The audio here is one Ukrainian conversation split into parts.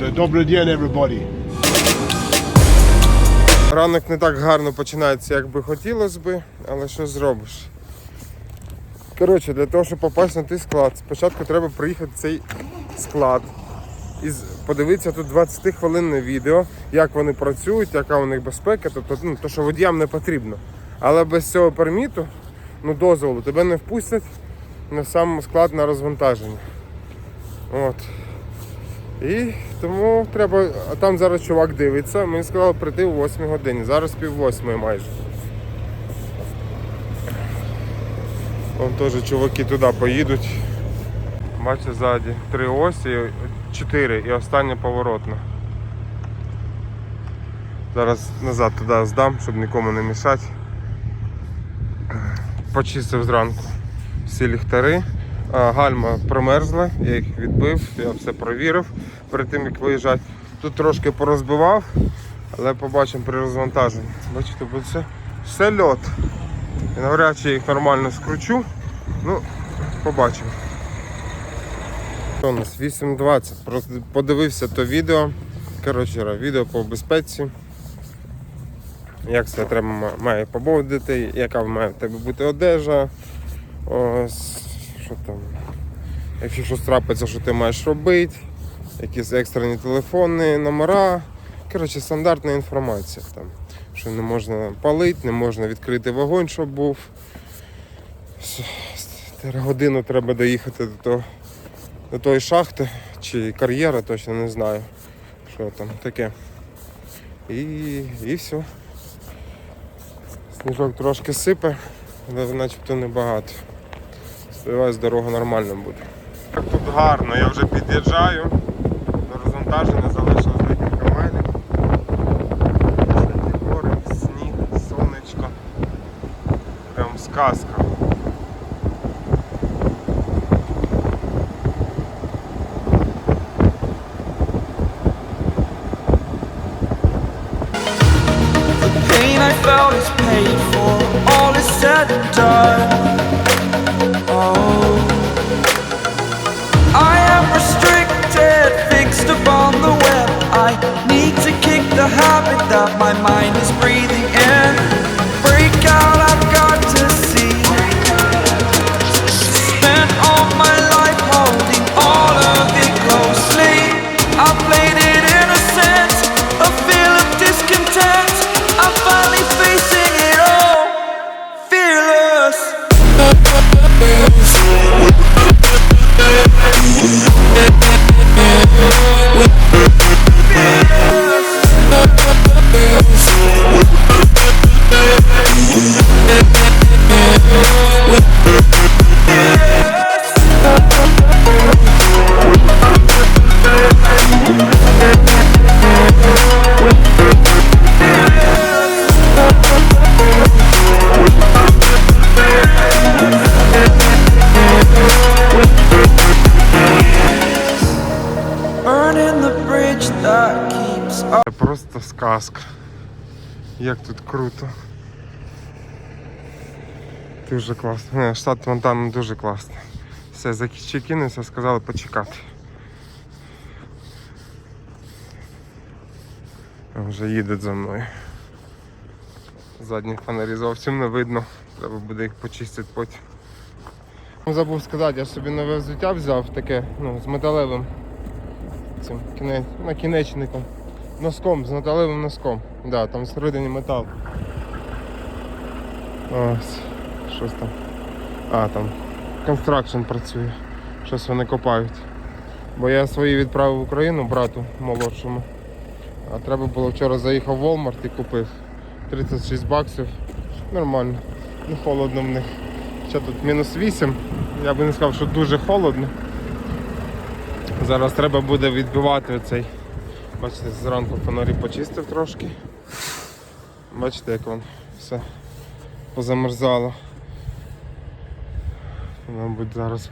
Добрий день, everybody. Ранок не так гарно починається, як би хотілося би, але що зробиш? Коротше, для того, щоб попасти на той склад, спочатку треба приїхати в цей склад і подивитися тут 20-хвилинне відео, як вони працюють, яка у них безпека, тобто ну, то, що водіям не потрібно. Але без цього перміту, ну дозволу, тебе не впустять на сам склад на розвантаження. От. І тому треба. А там зараз чувак дивиться. Мені сказали прийти о 8 годині. Зараз пів восьмої майже. Вон теж чуваки туди поїдуть. Бачите, ззаді три осі, чотири і остання поворотна. Зараз назад туди здам, щоб нікому не мішати. Почистив зранку всі ліхтари. Гальма промерзла, я їх відбив, я все провірив перед тим як виїжджати. Тут трошки порозбивав, але побачимо при розвантаженні. Бачите, бо це все льот. І навряд чи їх нормально скручу. Ну, побачимо. Що у нас 8.20. Просто подивився то відео. Коротше, відео по безпеці. Як це треба має поводити, яка має в тебе бути одежа. Ось, що там. Якщо щось трапиться, що ти маєш робити, якісь екстрені телефони, номера. Коротше, стандартна інформація. Там, що не можна палити, не можна відкрити вогонь, щоб був. Годину треба доїхати до, того, до тої шахти чи кар'єра, точно не знаю. Що там таке. І, і все. Сніжок трошки сипе, але начебто небагато. Сподіваюсь, дорога нормальна буде. Так тут гарно, я вже під'їжджаю. До розвантаження залишилось декілька милів. Такі гори, сніг, сонечко. Прям сказка. pain I felt is paid for. All is said and done. My mind is breathing просто сказка. Як тут круто. Дуже класно. Не, штат Монтана дуже класний. Все, закінчився, сказали почекати. Вже їдуть за мною. Задніх фонарі зовсім не видно. Треба буде їх почистити потім. Забув сказати, я собі нове взуття взяв таке, ну, з металевим цим кіне... накінечником. Носком, з металевим носком. Да, там всередині метал. Ось. Щось там. А, там. Констракшн працює. Щось вони копають. Бо я свої відправив в Україну брату молодшому. А треба було вчора заїхав в Walmart і купив. 36 баксів. Нормально. Не холодно в них. Ще тут мінус 8. Я би не сказав, що дуже холодно. Зараз треба буде відбивати оцей. Бачите, зранку фонарі почистив трошки. Бачите, як воно все позамерзало. Мабуть, зараз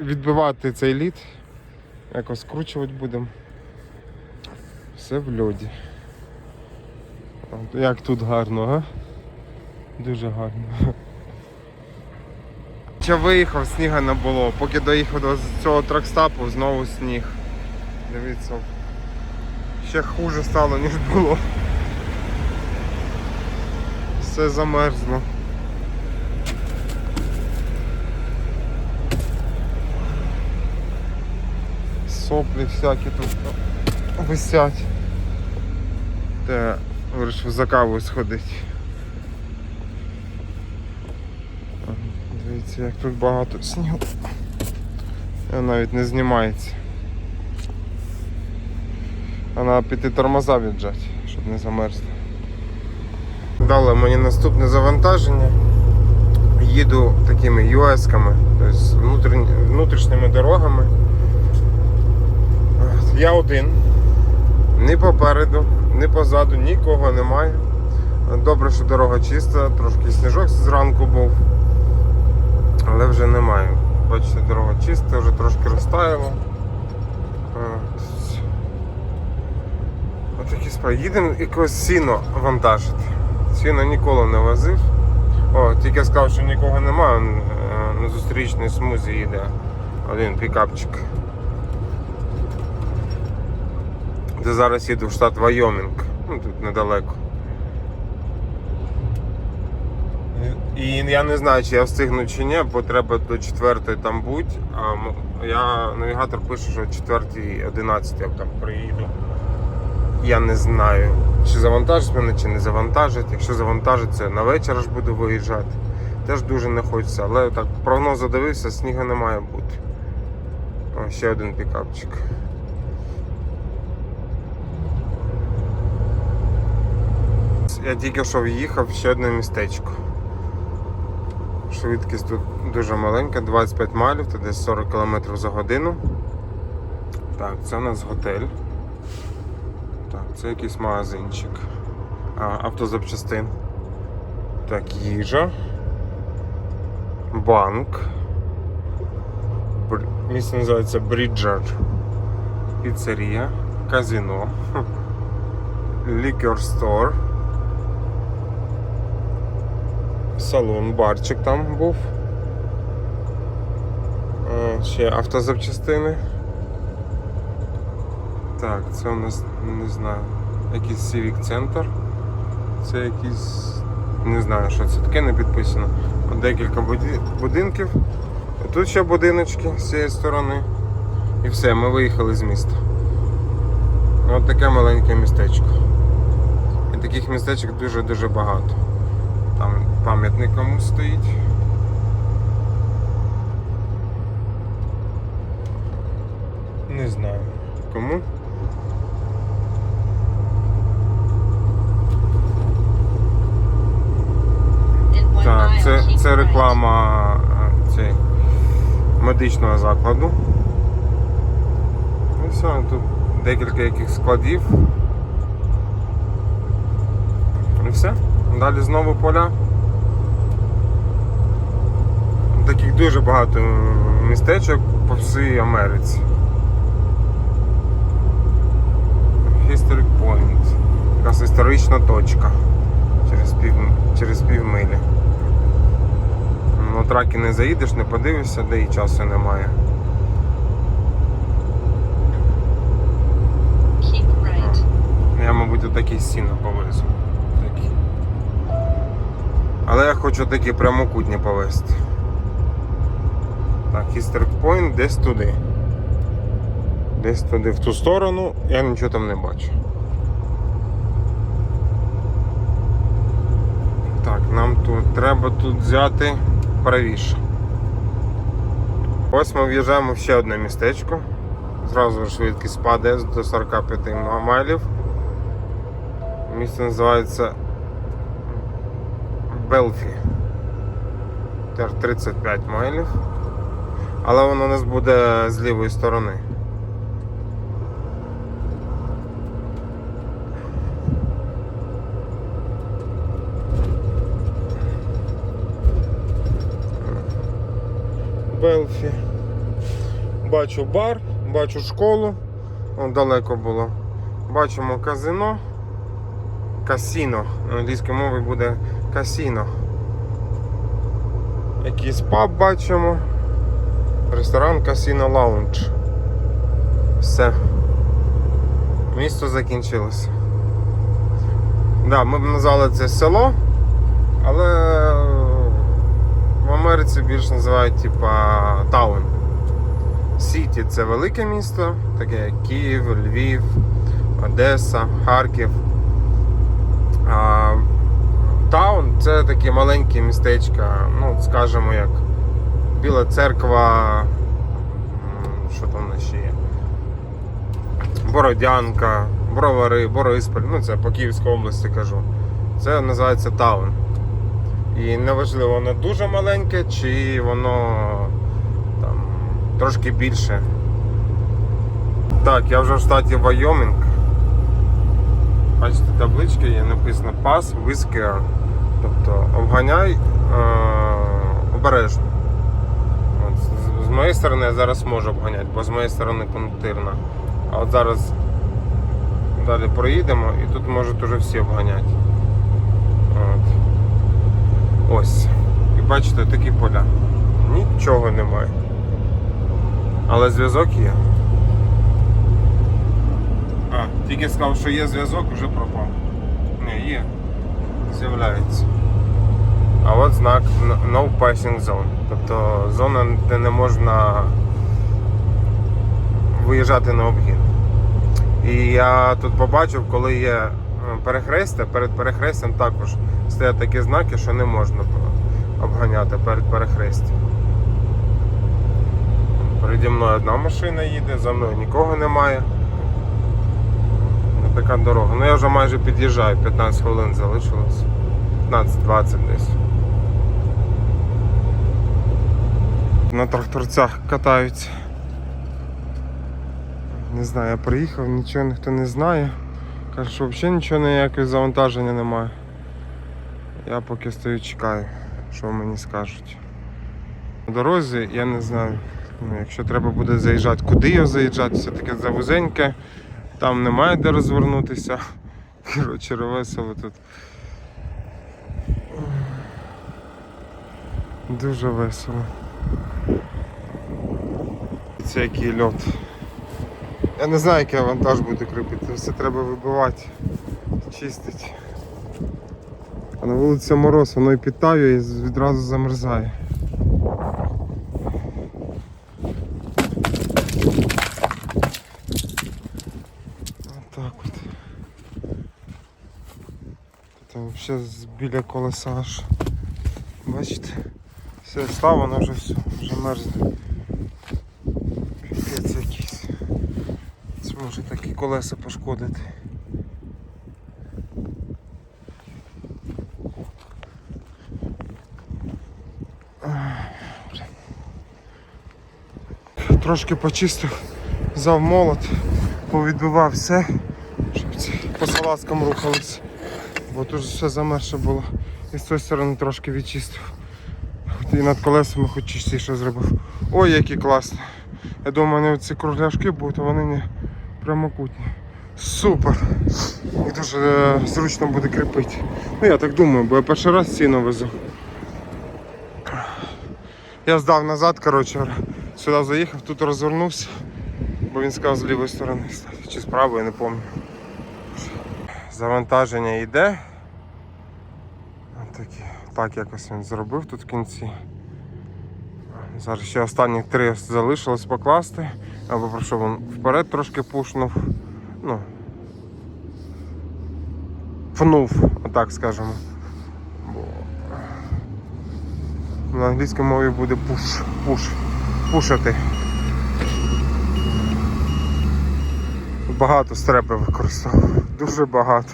відбивати цей лід. Якось скручувати будемо. Все в льоді. Як тут гарно, га? Дуже гарно. Ще виїхав, сніга не було. Поки доїхав до цього тракстапу, знову сніг. Дивіться, ще хуже стало, ніж було. Все замерзло. Соплі всякі тут висять. Та вирішив за кавою сходити. Дивіться, як тут багато снігу. Навіть не знімається. Треба піти тормоза віджати, щоб не замерзли. Дали мені наступне завантаження. Їду такими US-ками, тобто внутрішніми дорогами. Я один. Ні попереду, ні позаду, нікого немає. Добре, що дорога чиста, трошки сніжок зранку був, але вже немає. Бачите, дорога чиста, вже трошки розтаяло. От. Отакі справи. Їдемо якось сіно вантажити. Сіно ніколи не возив. О, тільки сказав, що нікого немає, е, на зустрічній смузі їде один пікапчик. Де зараз їду в штат Вайомінг. Ну тут недалеко. І я не знаю, чи я встигну чи ні, бо треба до 4 там бути. А я навігатор пише, що о 4 11 я там приїду. Я не знаю, чи завантажить мене, чи не завантажить. Якщо завантажить, це на вечір ж буду виїжджати. Теж дуже не хочеться, але так прогноз задивився, снігу не має бути. О, ще один пікапчик. Я тільки що в'їхав в ще одне містечко. Швидкість тут дуже маленька, 25 майлів, це десь 40 км за годину. Так, це у нас готель. Це якийсь магазинчик. А, автозапчастин. Так, їжа. Банк. Бр... Місце називається Бріджер. Піцерія. Казино. Liquor store. Салон, барчик там був. Е, Ще автозапчастини. Так, це у нас не знаю. Якийсь Civic центр. Це якийсь. Не знаю, що це таке, не підписано. От Декілька будинків. Тут ще будиночки з цієї сторони. І все, ми виїхали з міста. От таке маленьке містечко. І таких містечок дуже-дуже багато. Там пам'ятник комусь стоїть. Не знаю. Кому? Так, це, реклама е, цей, медичного закладу. І все, тут декілька яких складів. І все. Далі знову поля. Таких дуже багато містечок по всій Америці. Historic Point. Якась історична точка. Через пів, через півмилі. На траки не заїдеш, не подивишся, де і часу немає. Keep right. Я, мабуть, отакий сіно повезу. Такі. Але я хочу такі прямокутні повезти. Так, Point десь туди. Десь туди в ту сторону, я нічого там не бачу. Так, нам тут треба тут взяти правіше. Ось ми в'їжджаємо в ще одне містечко. Зразу швидкість падає до 45 майлів. Місце називається Белфі. Тер 35 майлів. Але воно у нас буде з лівої сторони. Белфі. Бачу бар, бачу школу. О, далеко було. Бачимо казино. Касіно. На англійській мові буде касіно. Якийсь паб бачимо. Ресторан Касіно Лаунж. Все. Місто закінчилося. Да, ми б назвали це село, але в Америці більш називають типа таун. Сіті це велике місто, таке як Київ, Львів, Одеса, Харків. А таун це такі маленькі містечка, ну, скажімо, як Біла церква, що там ще є? Бородянка, Бровари, Бориспіль, ну це по Київській області кажу. Це називається таун. І неважливо, воно дуже маленьке чи воно там трошки більше. Так, я вже в штаті Вайомінг. Бачите, таблички є написано Pass with care. Тобто обганяй е- обережно. От, з, з моєї сторони я зараз можу обганяти, бо з моєї сторони пунктирна. А от зараз далі проїдемо і тут можуть уже всі обганяти. От. Ось. І бачите, такі поля. Нічого немає. Але зв'язок є. А, тільки сказав, що є зв'язок, вже пропав. Ні, є. З'являється. А от знак No Passing Zone. Тобто зона, де не можна виїжджати на обгін. І я тут побачив, коли є перехрестя, перед перехрестям також стоять такі знаки, що не можна обганяти перед перехрестям. Переді мною одна машина їде, за мною нікого немає. Така дорога. Ну я вже майже під'їжджаю, 15 хвилин залишилось. 15-20 десь. На тракторцях катаються. Не знаю, я приїхав, нічого ніхто не знає. Каже, що взагалі нічого ніякого завантаження немає. Я поки стою чекаю, що мені скажуть. На дорозі я не знаю. Ну, якщо треба буде заїжджати, куди його заїжджати, все таке завузеньке, там немає де розвернутися. Коротше, весело тут. Дуже весело. Це який льот. Я не знаю, який вантаж буде кріпити, все треба вибивати, чистити. А на вулиці мороз, воно і підтаює і відразу замерзає. Отак от. Там з- біля колеса аж. Бачите? Все став, воно вже вже мерзне. Піпець якийсь. Це може такі колеса пошкодити. Трошки почистив, взяв молот, повідбивав все, щоб ці по салазкам рухалися. Бо тут все замерше було. І з цієї сторони трошки відчистив. І над колесами хоч чистіше зробив. Ой, які класні. Я думаю, вони ці кругляшки будуть, а вони не прямокутні. Супер! Їх дуже е, зручно буде кріпити. Ну я так думаю, бо я перший раз ціну везу. Я здав назад, коротше, сюди заїхав, тут розвернувся, бо він сказав з лівої сторони чи з правої, не пам'ятаю. Завантаження йде. Такі, так якось він зробив тут в кінці. Зараз ще останні три залишилось покласти. Я попрошу він вперед трошки пушнув. Ну, пнув, отак скажемо. Бо на англійській мові буде пуш, пуш, пушити. Багато стрепи використовую, дуже багато.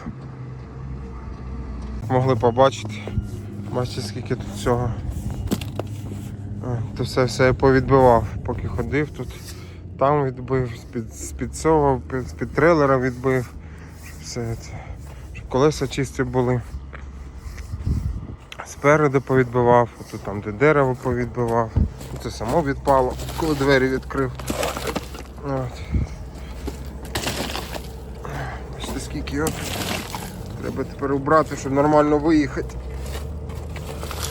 Могли побачити. Бачите, скільки тут. А, То все все я повідбивав, поки ходив тут. Там відбив, з-під, з-під цього, під- з-під трейлера відбив, щоб все це, щоб колеса чисті були. Спереду повідбивав, тут там де дерево повідбивав. Це само відпало, коли двері відкрив. От. Бачите, скільки його. Треба тепер убрати, щоб нормально виїхати.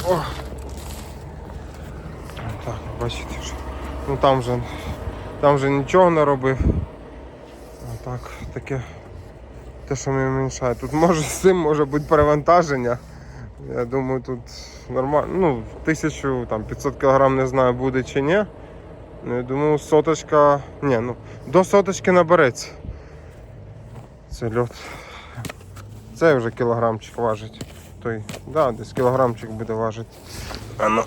О! Так, бачите. Ну там вже, там вже нічого не робив. А так, таке те, що мені мішає. Тут може з цим може бути перевантаження. Я думаю, тут нормально. Ну, 1000, там, 500 кг не знаю, буде чи ні. Ну, я думаю, соточка. Ні, ну, до соточки набереться. Це льот. Це вже кілограмчик важить. Той, да, десь кілограмчик буде важити. А ну.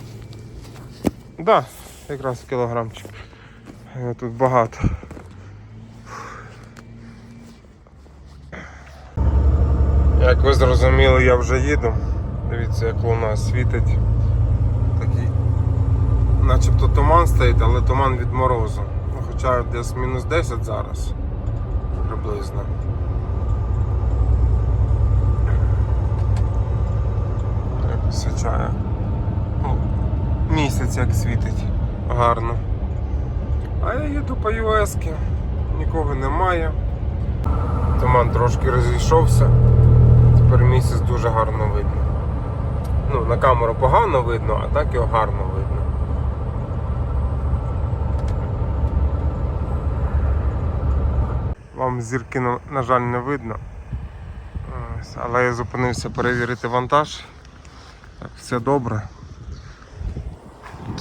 Да, якраз кілограмчик. Е, Тут багато. Як ви зрозуміли, я вже їду. Дивіться, як луна світить. Такий начебто туман стоїть, але туман від морозу. Ну, Хоча десь мінус 10 зараз приблизно. Як. Ну, Місяць як світить гарно. А я їду по ЮС, нікого немає. Туман трошки розійшовся. Тепер місяць дуже гарно видно. Ну, на камеру погано видно, а так його гарно видно. Вам зірки, на, на жаль, не видно. Але я зупинився перевірити вантаж. Так, все добре.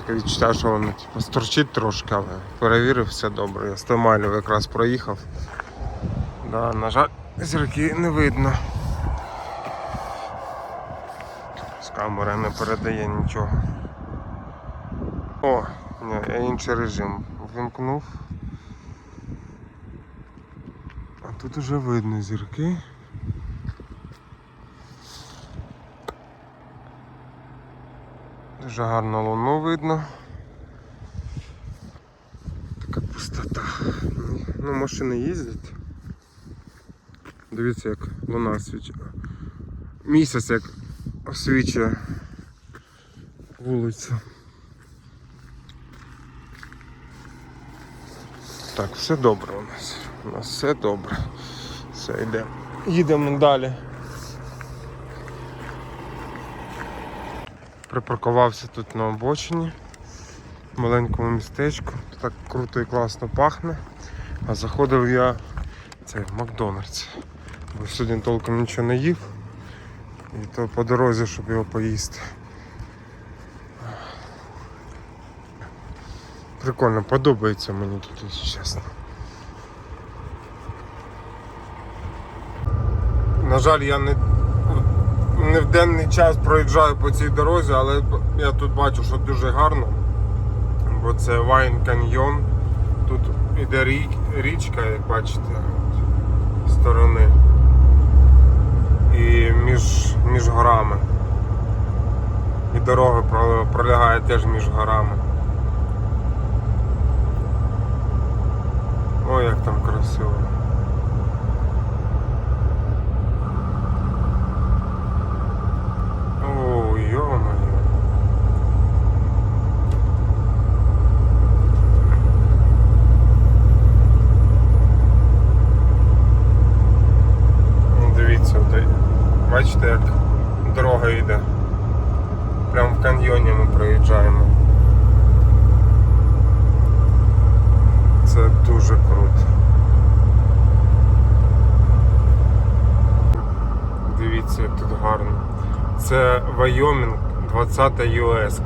Таке відчуття, що воно типу, сторчить трошки, але перевірив, все добре. Я 100 майлів якраз проїхав. Да, на жаль, зірки не видно. З камери не передає нічого. О, ні, я інший режим вимкнув. А тут уже видно зірки. Дуже гарно луну видно. Така пустота. Ну, машини їздять. Дивіться, як луна освічує. Місяць як освічує вулицю. Так, все добре у нас. У нас все добре. Все, йдемо. Їдемо далі. Припаркувався тут на обочині, в маленькому містечку. Так круто і класно пахне. А заходив я цей в Макдональдс. Бо сьогодні толком нічого не їв. І то по дорозі, щоб його поїсти. Прикольно, подобається мені тут, якщо чесно. На жаль, я не, не в денний час проїжджаю по цій дорозі, але я тут бачу, що дуже гарно. Бо це Вайн Каньйон. Тут іде річка, як бачите, з сторони. І між, між горами. І дорога пролягає теж між горами. Ой, як там красиво. О, ё-моё. Ну, Дивіться, от, бачите, як дорога йде. Прямо в каньйоні ми проїжджаємо. Це дуже круто. Дивіться, як тут гарно. Це Вайомінг, 20 ЮС.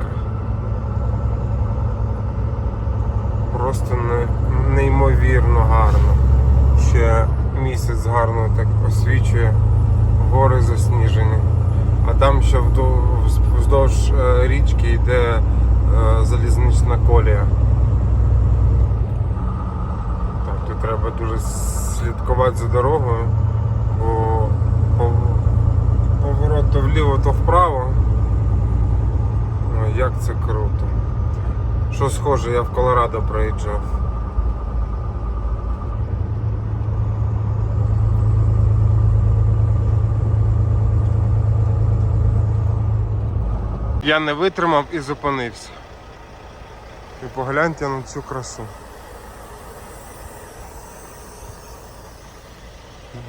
Просто неймовірно гарно. Ще місяць гарно так освічує, гори засніжені. А там ще вздовж е, річки йде е, залізнична колія. Так, тут треба дуже слідкувати за дорогою, бо пов- поворот вліво, то вправо. Як це круто. Що схоже, я в Колорадо проїжджав. Я не витримав і зупинився. І погляньте на цю красу.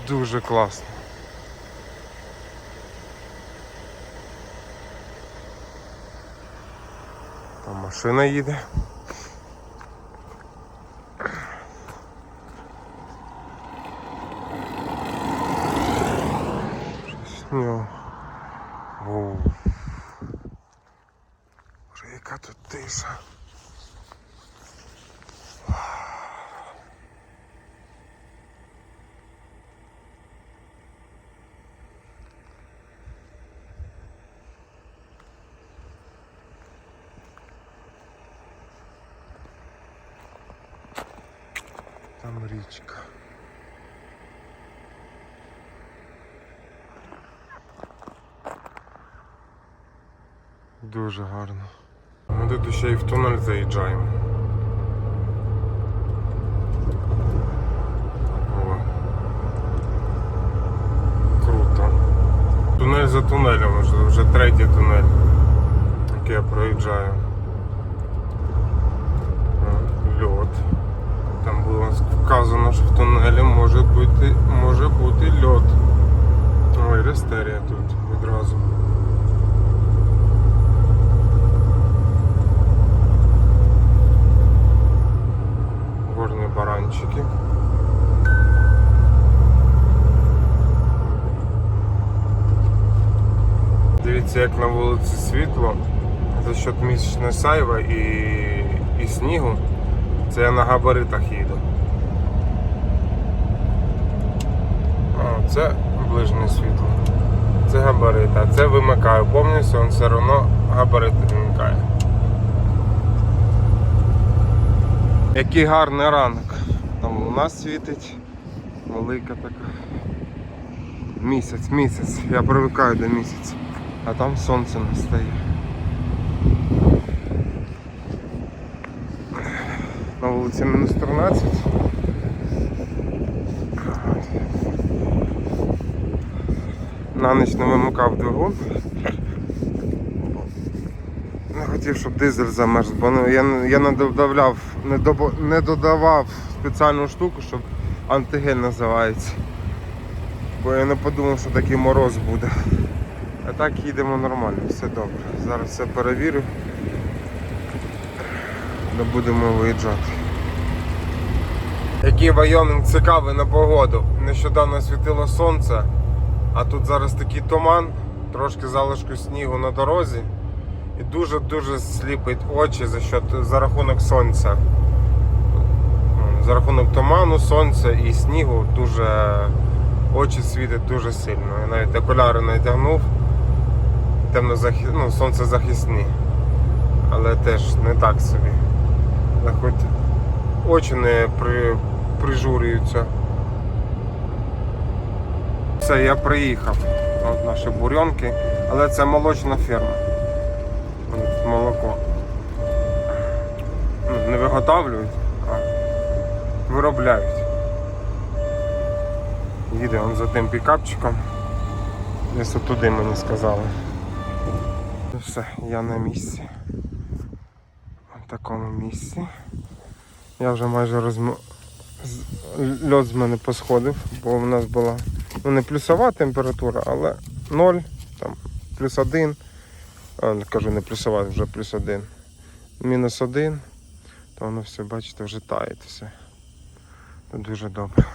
Дуже класно. Там машина їде. Йо. Воу. Боже, яка тут тиша. Там річка. Дуже гарно. Ми тут ще й в тунель заїжджаємо. Круто. Тунель за тунелем, вже, вже третій тунель, який я проїжджаю. Льот. Там було вказано, що в тунелі може бути, може бути льот. Ой, рестерія тут відразу. Горні. Дивіться, як на вулиці світло за счет місячної сайва і, і снігу. Це я на габаритах їду. А, це ближнє світло. Це габарит, а це вимикаю повністю, він все одно габарит вимикає. Який гарний ранок. Там луна світить. Велика така. Місяць, місяць. Я привикаю до місяця. А там сонце настає. На вулиці мінус 13. На ніч не вимикав двигун. Не хотів, щоб дизель замерз, бо ну, я, я не додавав, не, добо- не додавав спеціальну штуку, щоб антиген називається. Бо я не подумав, що такий мороз буде. А так їдемо нормально, все добре. Зараз все перевірю. Не будемо виїжджати. Який Вайомінг цікавий на погоду. Нещодавно світило сонце, а тут зараз такий туман, трошки залишку снігу на дорозі. І дуже-дуже сліпить очі за, счет, за рахунок сонця. За рахунок туману, сонця і снігу дуже очі світять дуже сильно. Я навіть окуляри натягнув. Темнозахи... ну, сонцезахисні. Але теж не так собі. Хоч очі не при... прижурюються. Все, я приїхав. От наші бурьонки, але це молочна ферма. От молоко. Ну, Не виготовлюють, виробляють. Їде он за тим пікапчиком. Десь туди мені сказали. Ну все, я на місці. В такому місці. Я вже майже розм... льот з мене посходив, бо в нас була ну не плюсова температура, але 0, там плюс 1. А, кажу, не плюсова, вже плюс 1. Мінус 1, то воно все, бачите, вже тає все. Дуже добре.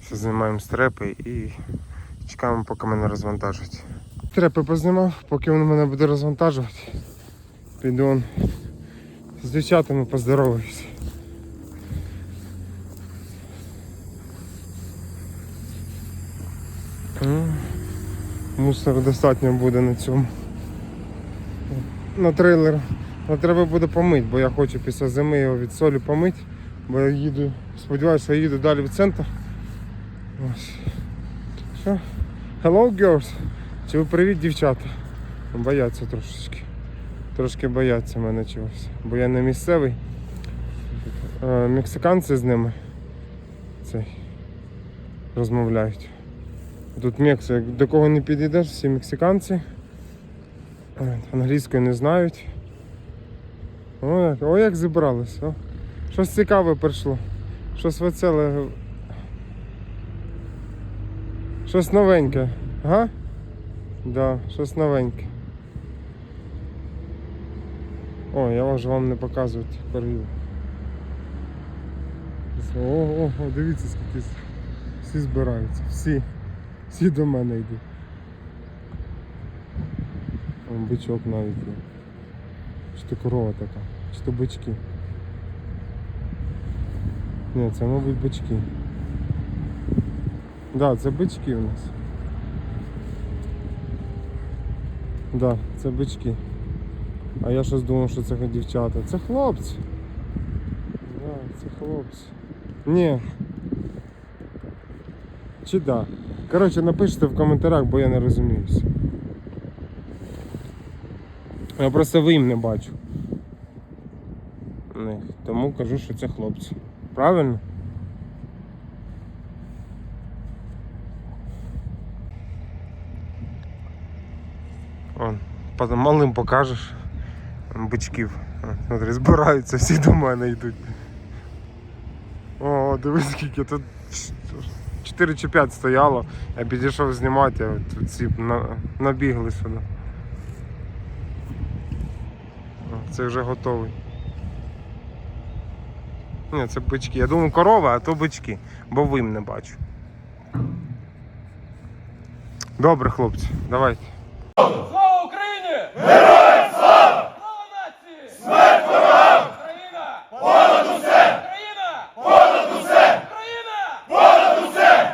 Все знімаємо стрепи і чекаємо, поки мене розвантажать. Трепи познімав, поки він мене буде розвантажувати. Піду он з дівчатами поздороваюсь. М, Мусору достатньо буде на цьому. На трейлер. Але треба буде помити, бо я хочу після зими його від солі помити, бо я їду, сподіваюся, я їду далі в центр. Ось. Що? Hello girls! Чи ви привіт, дівчата? Бояться трошечки. Трошки бояться мене чогось. Бо я не місцевий. Е, Мексиканці з ними цей, розмовляють. Тут Мексик, до кого не підійдеш, всі мексиканці. Е, Англійської не знають. О, як, о, як зібрались. О. Щось цікаве прийшло. Щось веселе. Щось новеньке. Ага? Да, щось новеньке. О, я можу вам не показувати корів. О, о, о, дивіться скільки всі збираються. Всі. Всі до мене йдуть. Бичок навіть є. Чи то корова така, чи то бички. Ні, це, мабуть, бички. Так, да, це бички у нас. Так, да, це бички. А я щось думав, що це дівчата. Це хлопці. Да, це хлопці. Ні. Чи да? Коротше, напишіть в коментарях, бо я не розуміюся. Я просто вим не бачу. Тому кажу, що це хлопці. Правильно? Вон, малим покажеш бичків. Смотри, збираються, всі до мене йдуть. О, дивись, скільки тут 4 чи 5 стояло. Я підійшов знімати, а от ці набігли сюди. Це вже готовий. Ні, це бички. Я думаю, корова, а то бички, бо вим не бачу. Добре, хлопці, давайте.